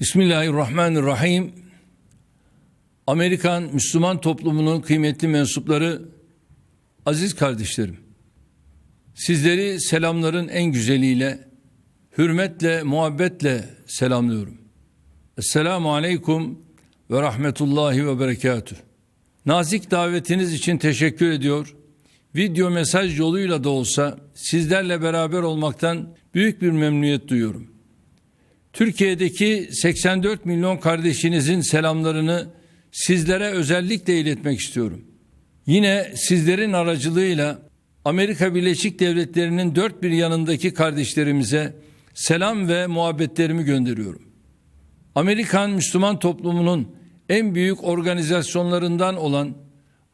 Bismillahirrahmanirrahim. Amerikan Müslüman toplumunun kıymetli mensupları, aziz kardeşlerim. Sizleri selamların en güzeliyle, hürmetle, muhabbetle selamlıyorum. Esselamu aleyküm ve rahmetullahi ve berekatüh. Nazik davetiniz için teşekkür ediyor. Video mesaj yoluyla da olsa sizlerle beraber olmaktan büyük bir memnuniyet duyuyorum. Türkiye'deki 84 milyon kardeşinizin selamlarını sizlere özellikle iletmek istiyorum. Yine sizlerin aracılığıyla Amerika Birleşik Devletleri'nin dört bir yanındaki kardeşlerimize selam ve muhabbetlerimi gönderiyorum. Amerikan Müslüman toplumunun en büyük organizasyonlarından olan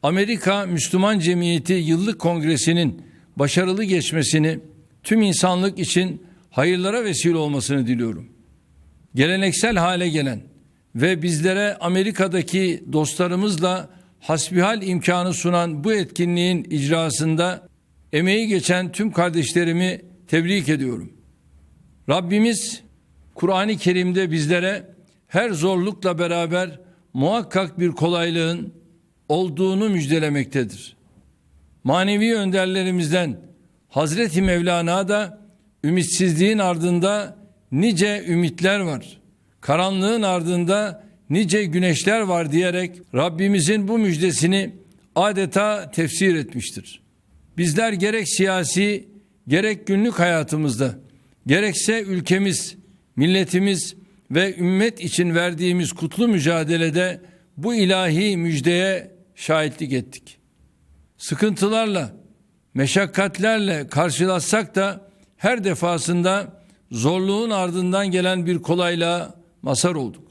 Amerika Müslüman Cemiyeti Yıllık Kongresi'nin başarılı geçmesini tüm insanlık için hayırlara vesile olmasını diliyorum. Geleneksel hale gelen ve bizlere Amerika'daki dostlarımızla hasbihal imkanı sunan bu etkinliğin icrasında emeği geçen tüm kardeşlerimi tebrik ediyorum. Rabbimiz Kur'an-ı Kerim'de bizlere her zorlukla beraber muhakkak bir kolaylığın olduğunu müjdelemektedir. Manevi önderlerimizden Hazreti Mevlana da ümitsizliğin ardında nice ümitler var. Karanlığın ardında nice güneşler var diyerek Rabbimizin bu müjdesini adeta tefsir etmiştir. Bizler gerek siyasi gerek günlük hayatımızda gerekse ülkemiz, milletimiz ve ümmet için verdiğimiz kutlu mücadelede bu ilahi müjdeye şahitlik ettik. Sıkıntılarla, meşakkatlerle karşılaşsak da her defasında zorluğun ardından gelen bir kolaylığa mazhar olduk.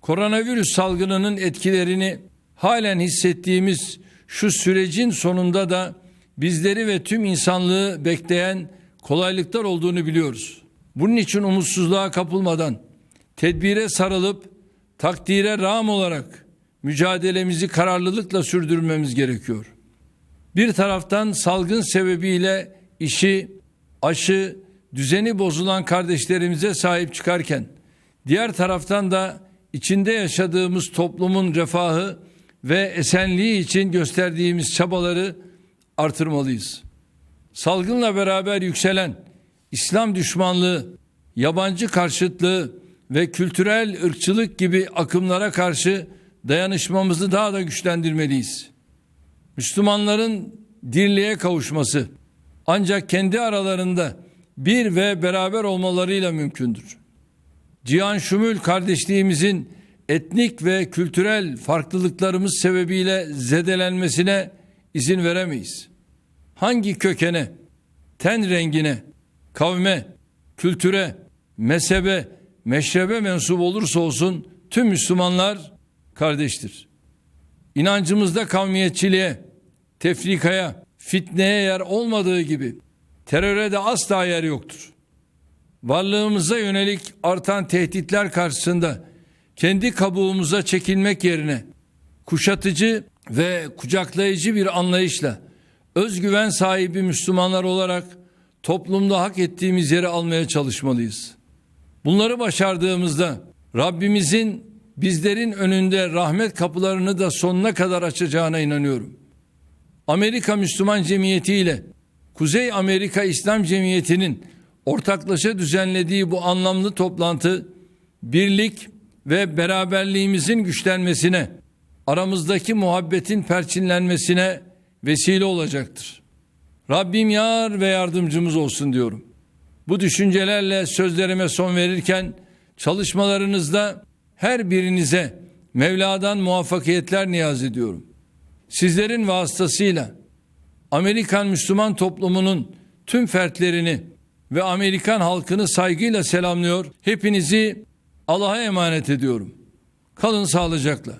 Koronavirüs salgınının etkilerini halen hissettiğimiz şu sürecin sonunda da bizleri ve tüm insanlığı bekleyen kolaylıklar olduğunu biliyoruz. Bunun için umutsuzluğa kapılmadan tedbire sarılıp takdire rağm olarak mücadelemizi kararlılıkla sürdürmemiz gerekiyor. Bir taraftan salgın sebebiyle işi, aşı, düzeni bozulan kardeşlerimize sahip çıkarken diğer taraftan da içinde yaşadığımız toplumun refahı ve esenliği için gösterdiğimiz çabaları artırmalıyız. Salgınla beraber yükselen İslam düşmanlığı, yabancı karşıtlığı ve kültürel ırkçılık gibi akımlara karşı dayanışmamızı daha da güçlendirmeliyiz. Müslümanların dirliğe kavuşması ancak kendi aralarında bir ve beraber olmalarıyla mümkündür. Cihan Şumül kardeşliğimizin etnik ve kültürel farklılıklarımız sebebiyle zedelenmesine izin veremeyiz. Hangi kökene, ten rengine, kavme, kültüre, mezhebe, meşrebe mensup olursa olsun tüm Müslümanlar kardeştir. İnancımızda kavmiyetçiliğe, tefrikaya, fitneye yer olmadığı gibi teröre de asla yer yoktur. Varlığımıza yönelik artan tehditler karşısında kendi kabuğumuza çekilmek yerine kuşatıcı ve kucaklayıcı bir anlayışla özgüven sahibi Müslümanlar olarak toplumda hak ettiğimiz yeri almaya çalışmalıyız. Bunları başardığımızda Rabbimizin bizlerin önünde rahmet kapılarını da sonuna kadar açacağına inanıyorum. Amerika Müslüman Cemiyeti ile Kuzey Amerika İslam Cemiyeti'nin ortaklaşa düzenlediği bu anlamlı toplantı birlik ve beraberliğimizin güçlenmesine, aramızdaki muhabbetin perçinlenmesine vesile olacaktır. Rabbim yar ve yardımcımız olsun diyorum. Bu düşüncelerle sözlerime son verirken çalışmalarınızda her birinize Mevla'dan muvaffakiyetler niyaz ediyorum. Sizlerin vasıtasıyla Amerikan Müslüman toplumunun tüm fertlerini ve Amerikan halkını saygıyla selamlıyor. Hepinizi Allah'a emanet ediyorum. Kalın sağlıcakla.